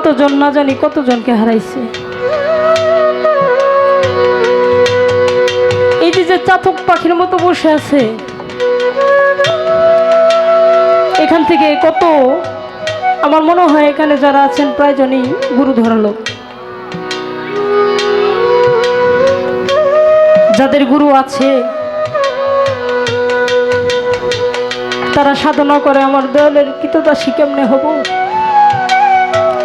কতজন না জানি কতজনকে হারাইছে। এই যে চাতক পাখির মতো বসে আছে, এখান থেকে কত, আমার মনে হয় এখানে যারা আছেন প্রায়জনই গুরু ধরালো যাদের গুরু আছে, তারা সাধনা করে, আমার দয়ালের কৃতদাসী কেমনে হব?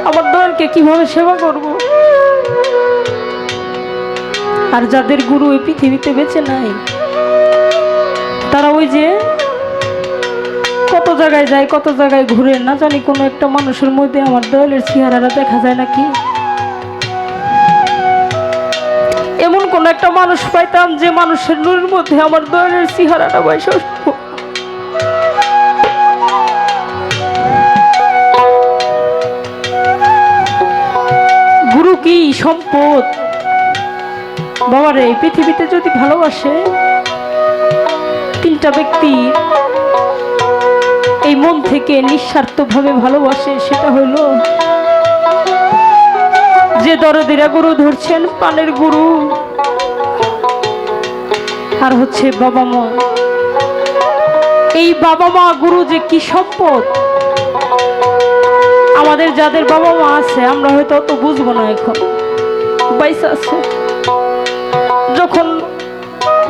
আমার দয়ালকে কীভাবে সেবা করব? আর যাদের গুরু এই পৃথিবীতে বেঁচে নাই, তারা ওই যে কত জায়গায় যায়, কত জায়গায় ঘুরে, না জানি কোনো একটা মানুষের মধ্যে আমার দয়ালের চেহারাটা দেখা যায় নাকি? এমন কোন একটা মানুষ পাইতাম যে মানুষের নুরের মধ্যে আমার দয়ালের চেহারাটা বয়স কি সম্পদ? বাবারে, এই পৃথিবীতে যদি ভালোবাসে, তিনটা ব্যক্তি এই মন থেকে নিঃস্বার্থভাবে ভালোবাসে, সেটা হইল যে দরদিরা গুরু ধরছেন পানের গুরু, আর হচ্ছে বাবা মা। এই বাবা মা গুরু যে কি সম্পদ? আমাদের যাদের বাবা মা আছে, আমরা হয়তো অত বুঝব না এখন। আছে। যখন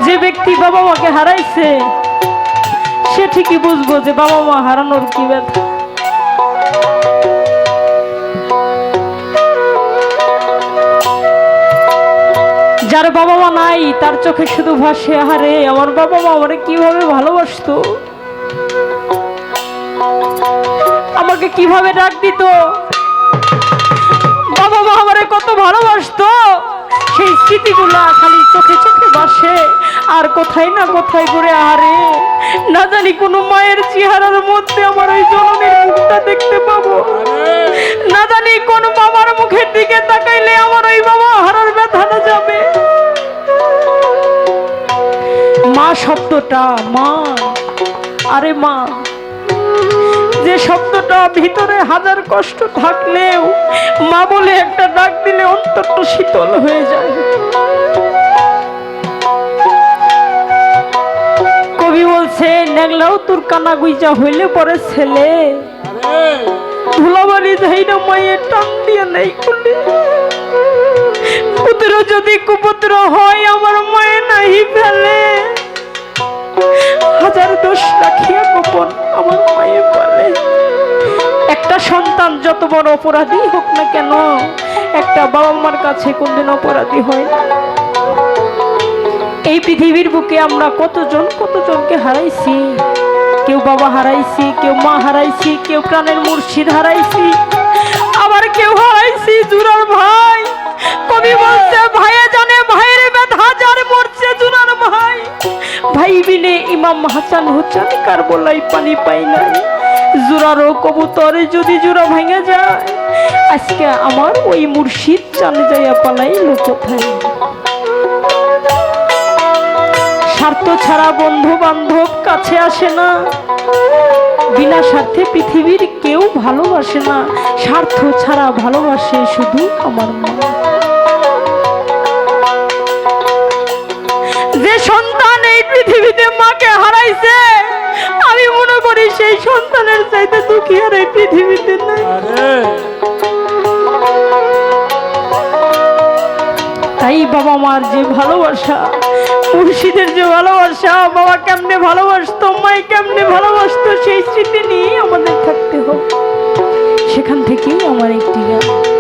যে ব্যক্তি বাবা মাকে হারাইছে, সে ঠিকই বুঝব যে বাবা মা হারানোর কি ব্যথা। যার বাবা মা নাই, তার চোখে শুধু ভাসে, আহারে, আমার বাবা মা আমারে কীভাবে ভালোবাসতো? আমাকে কীভাবে ডাক দিত? বাবা মা আমারে কত ভালোবাসতো। সেই স্মৃতিগুলা খালি চোখে চোখে বাসে আর কোথায় না কোথায় করে আরে না জানি কোনো মায়ের চেহারার মধ্যে আমার ওই জননীর মুখটা দেখতে পাবো। না জানি কোন বাবার মুখের দিকে তাকাইলে আমার ওই বাবা হারার ব্যথাটা যাবে। মা শব্দটা, মা। আরে মা যে শব্দটা ভিতরে হাজার কষ্ট থাকলেও মা বলে একটা ডাক দিলে অন্তরটা শীতল হয়ে যায়। কবি বলছে নেগলাও তোর কানা গুইজা হইলে পরে ছেলে। ধুলাবাড়ি যাই না মায়ের টান দিয়ে নেই খুলে পুত্র যদি কুপুত্র হয়, আমার মায়ে নাহি ফেলে। হাজার দোষ রাখিয়া গোপন আমার মায়ে বলে একটা সন্তান যত বড় অপরাধী হোক না কেন, একটা বাবা মার কাছে কোনদিন অপরাধী হয় এই পৃথিবীর বুকে আমরা কতজন, কতজনকে হারাইছি? কেউ বাবা হারাইছি, কেউ মা হারাইছি, কেউ প্রাণের মুর্শিদ হারাইছি। আবার কেউ হারাইছি জুরার ভাই। কবি বলছে, ভাইয়ে জানে, ভাইয়ের ব্যথা যার মরছে জুরার ভাই বিনে ইমাম হাসান হুসান কার বলাই পানি পাই নাই। জোরারও কবুতরে যদি জোড়া ভেঙে যায়, আজকে আমার ওই মুর্শিদ জানে যাইয়া পালাই কোথায় স্বার্থ ছাড়া বন্ধু বান্ধব কাছে আসে না। বিনা স্বার্থে পৃথিবীর কেউ ভালোবাসে না। স্বার্থ ছাড়া ভালোবাসে শুধু আমার মা। পৃথিবীতে মাকে হারাইছে। আমি মনে করি সেই সন্তানের চাইতে দুঃখী আর এই পৃথিবীতে নাই। তাই বাবা মার যে ভালোবাসা মুর্শিদের যে ভালোবাসা বাবা কেমনে ভালোবাসতো মাই কেমনে ভালোবাসতো সেই স্মৃতি নিয়ে আমাদের থাকতে হবে। সেখান থেকেই আমার একটি গান।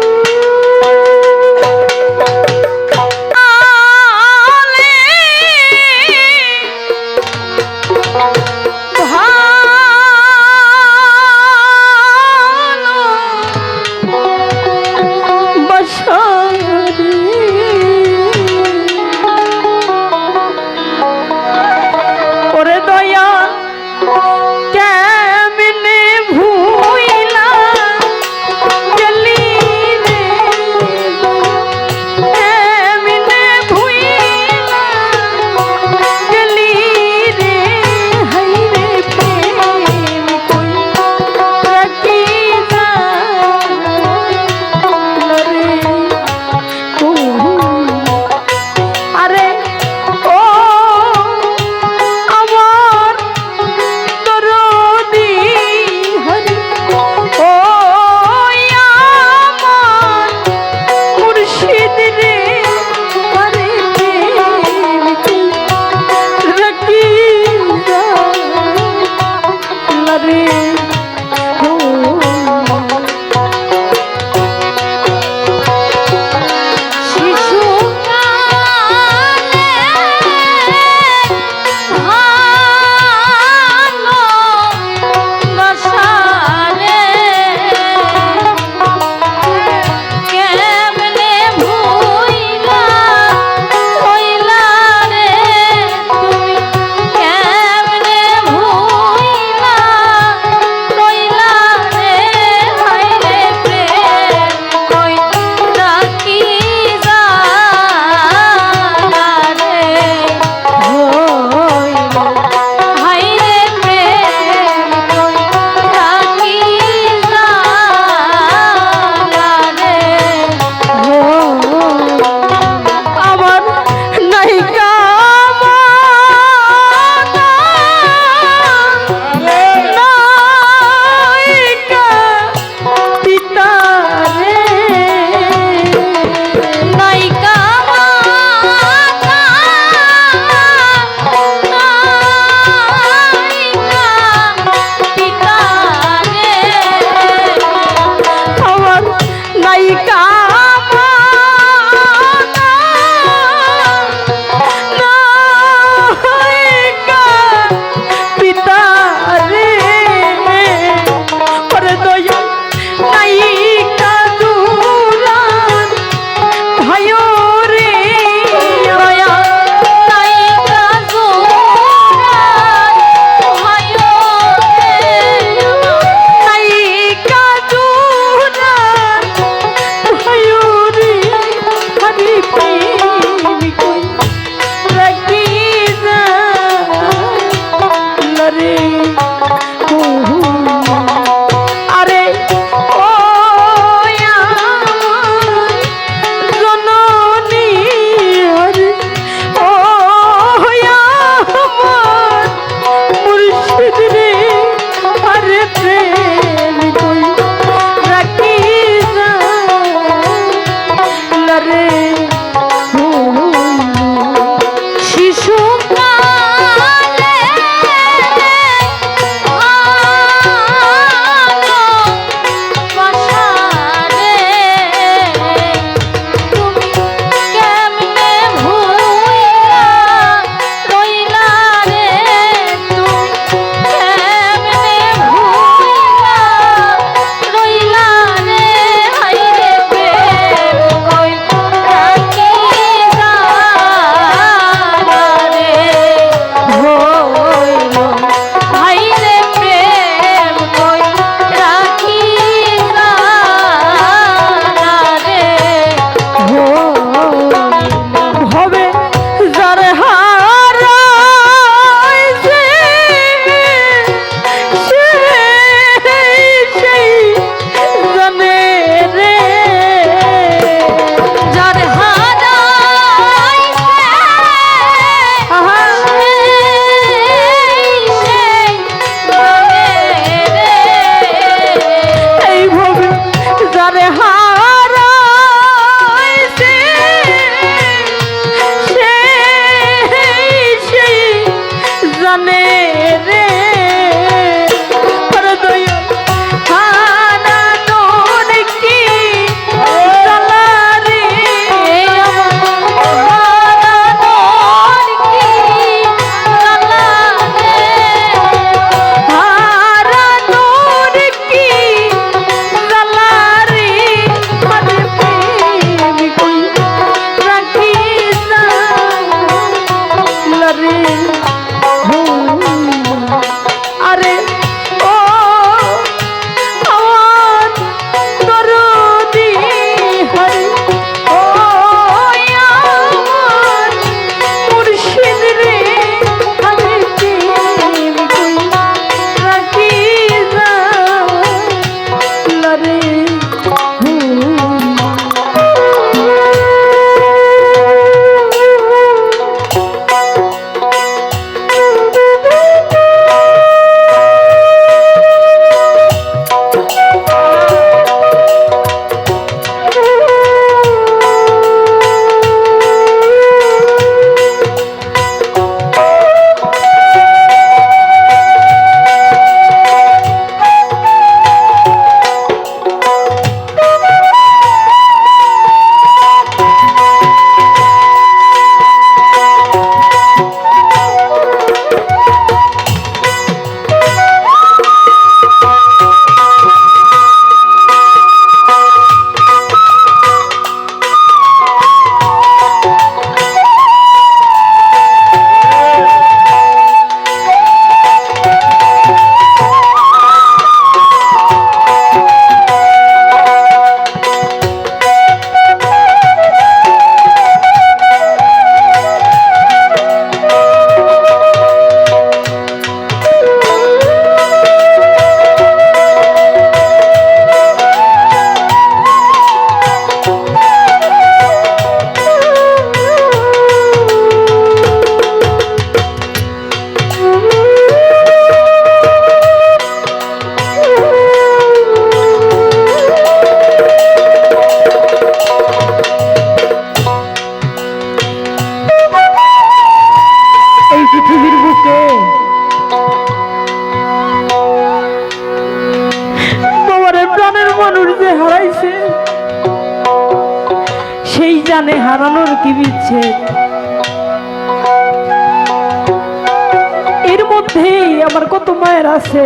মধ্যেই আমার কত মায়ের আছে।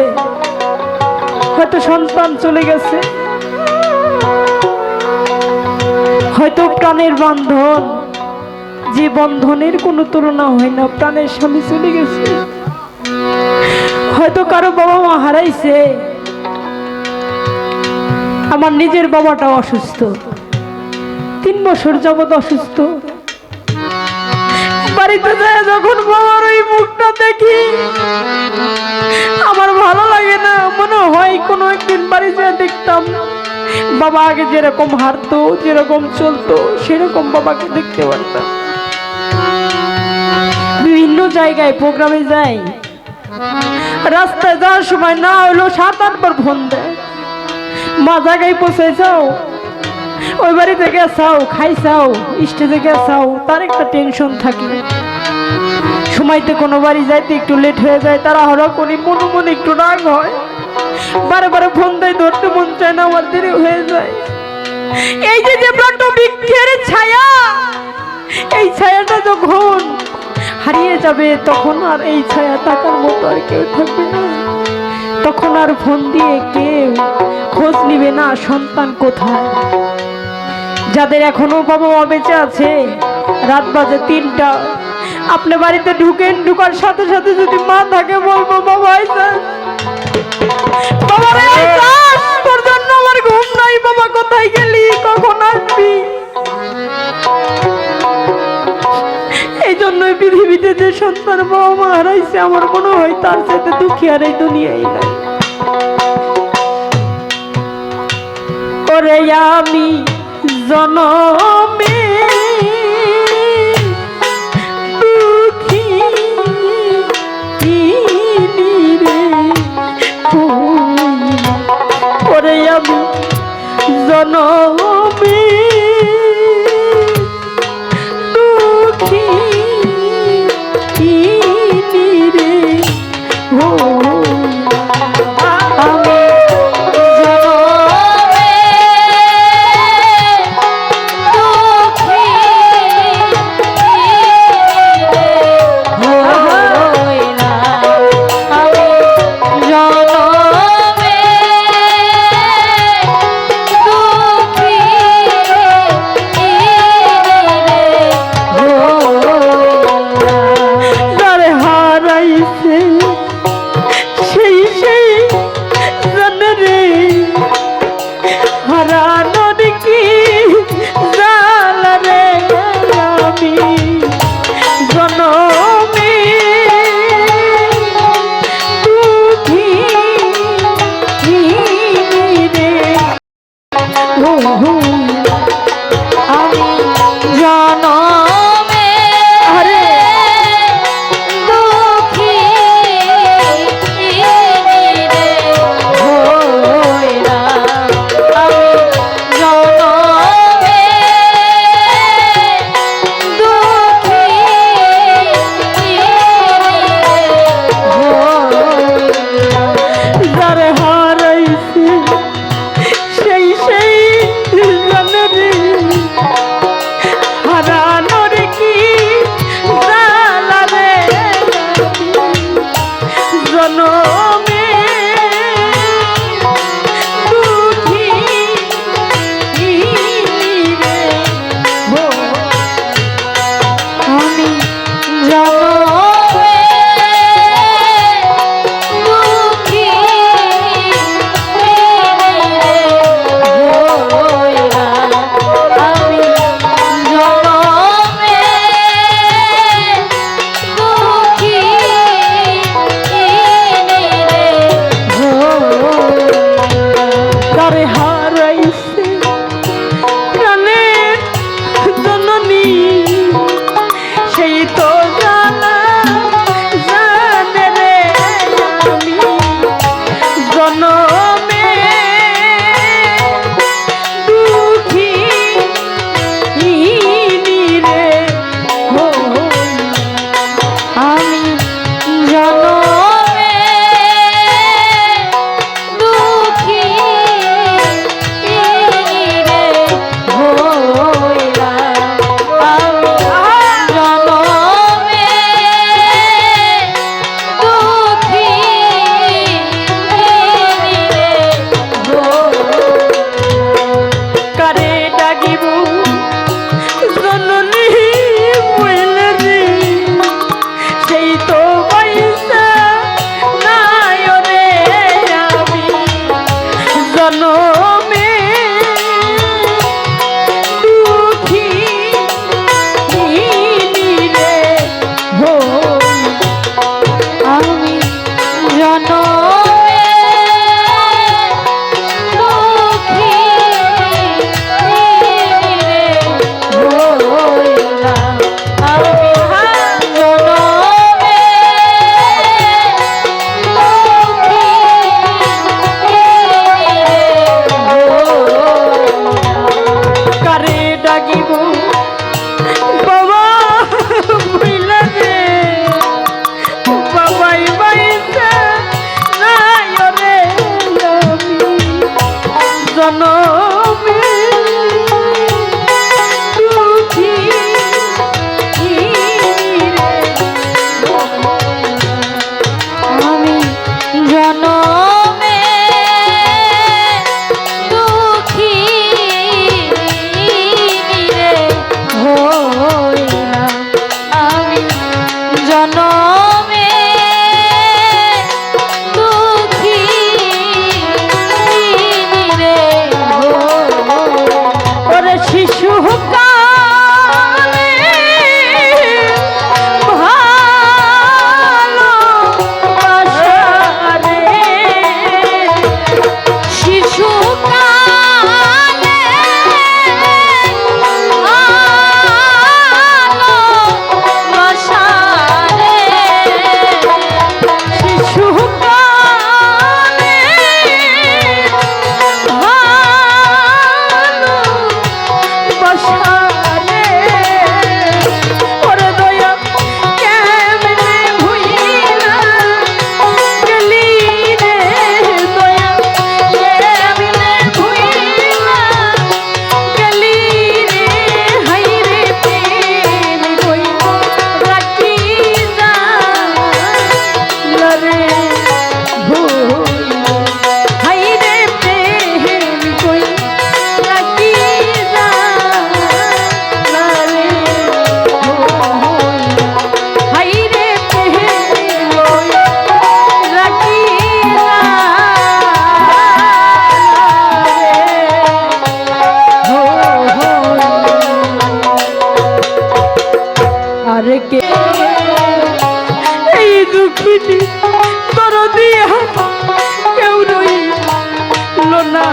হয়তো সন্তান চলে গেছে। হয়তো প্রাণের বন্ধন, যে বন্ধনের কোনো তুলনা হয় না, প্রাণের স্বামী চলে গেছে। হয়তো কারও বাবা মা হারাইছে। আমার নিজের বাবাটা অসুস্থ। তিন বছর যাবৎ অসুস্থ। বাড়িতে যায় যখন বাবার ওই মুখটা দেখি, আমার ভালো লাগে না। মনে হয় কোনো একদিন বাড়ি যেয়ে দেখতাম। বাবা আগে যেরকম হারতো যেরকম চলতো, সেরকম বাবাকে দেখতে পারতাম। বিভিন্ন জায়গায় প্রোগ্রামে যাই। রাস্তায় যাওয়ার সময় না হলো সাত আটবার ফোন দেয়। মা জায়গায় পৌঁছে যাও। ওই বাড়িতে গেছাও খাইছাও স্টেজে গেছাও তার একটা টেনশন থাকে। সময়তে কোনো বাড়ি যাইতে একটু লেট হয়ে যায় তারা হরা করি, মনে মনে একটু রাগ হয়। বারে বারে ফোন দেয়, ধরতে মন চায় না আমার দেরি হয়ে যায়। এই যে যে প্রান্ত বৃক্ষের ছায়া, এই ছায়াটা যখন হারিয়ে যাবে, তখন আর এই ছায়া থাকার মতো আর কেউ থাকবে না। তখন আর ফোন দিয়ে কেউ খোঁজ নিবে না সন্তান কোথায়। যাদের এখনও বাবা মা বেঁচে আছে, রাত বাজে তিনটা। আপনি বাড়িতে ঢুকেন, ঢুকার সাথে সাথে যদি মা থাকে, বলব, বাবা বাবা সন্তান বাবা মা হারাইছে, আমার মনে হয় তার সাথে দুঃখী আর এই দুনিয়াই নাই। ওরে আমি জনমে জনমে এই দুঃখিনী তোর দিয়ে কেউ রইল না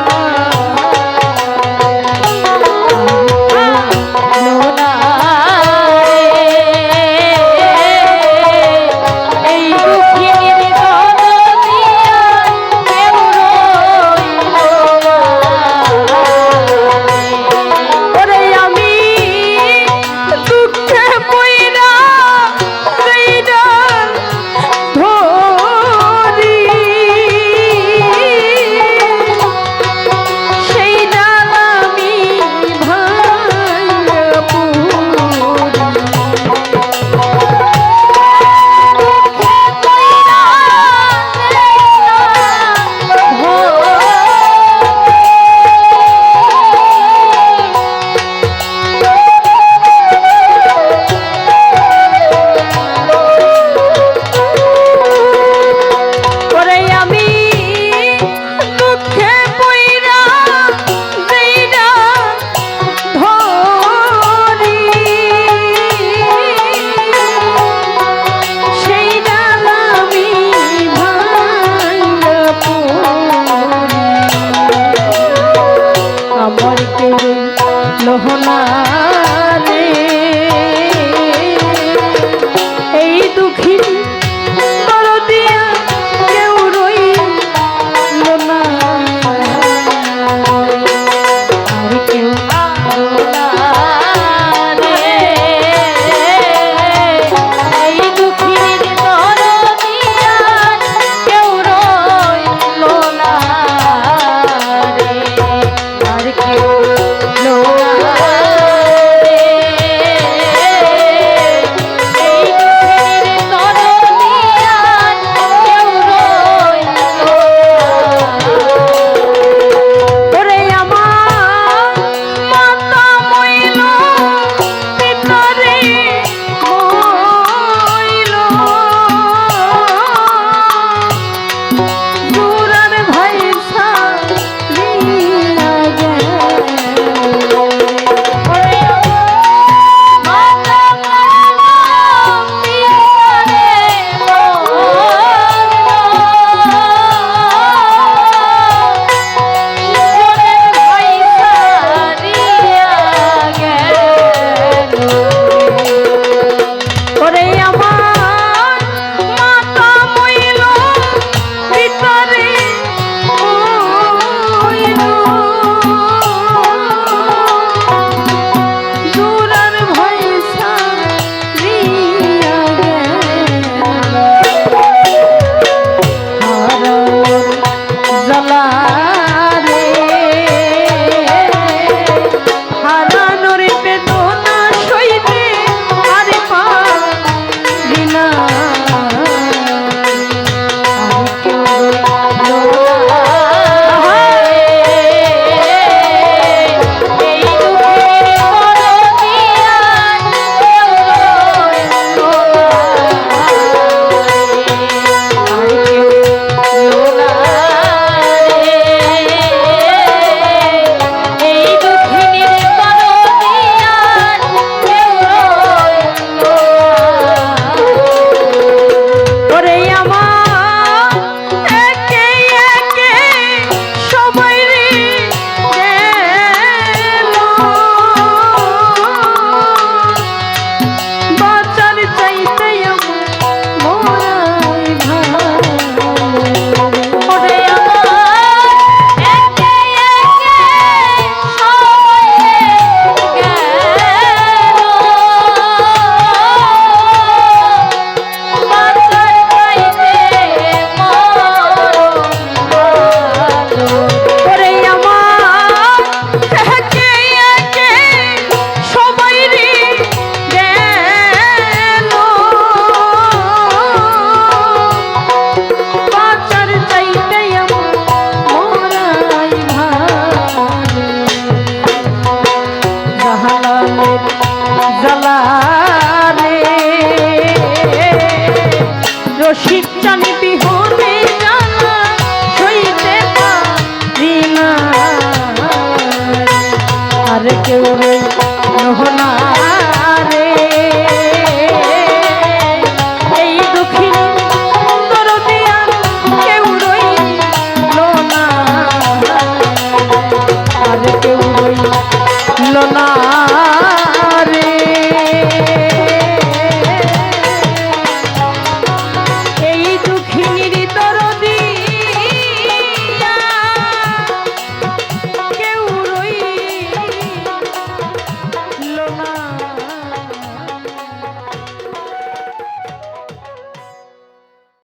রশিদ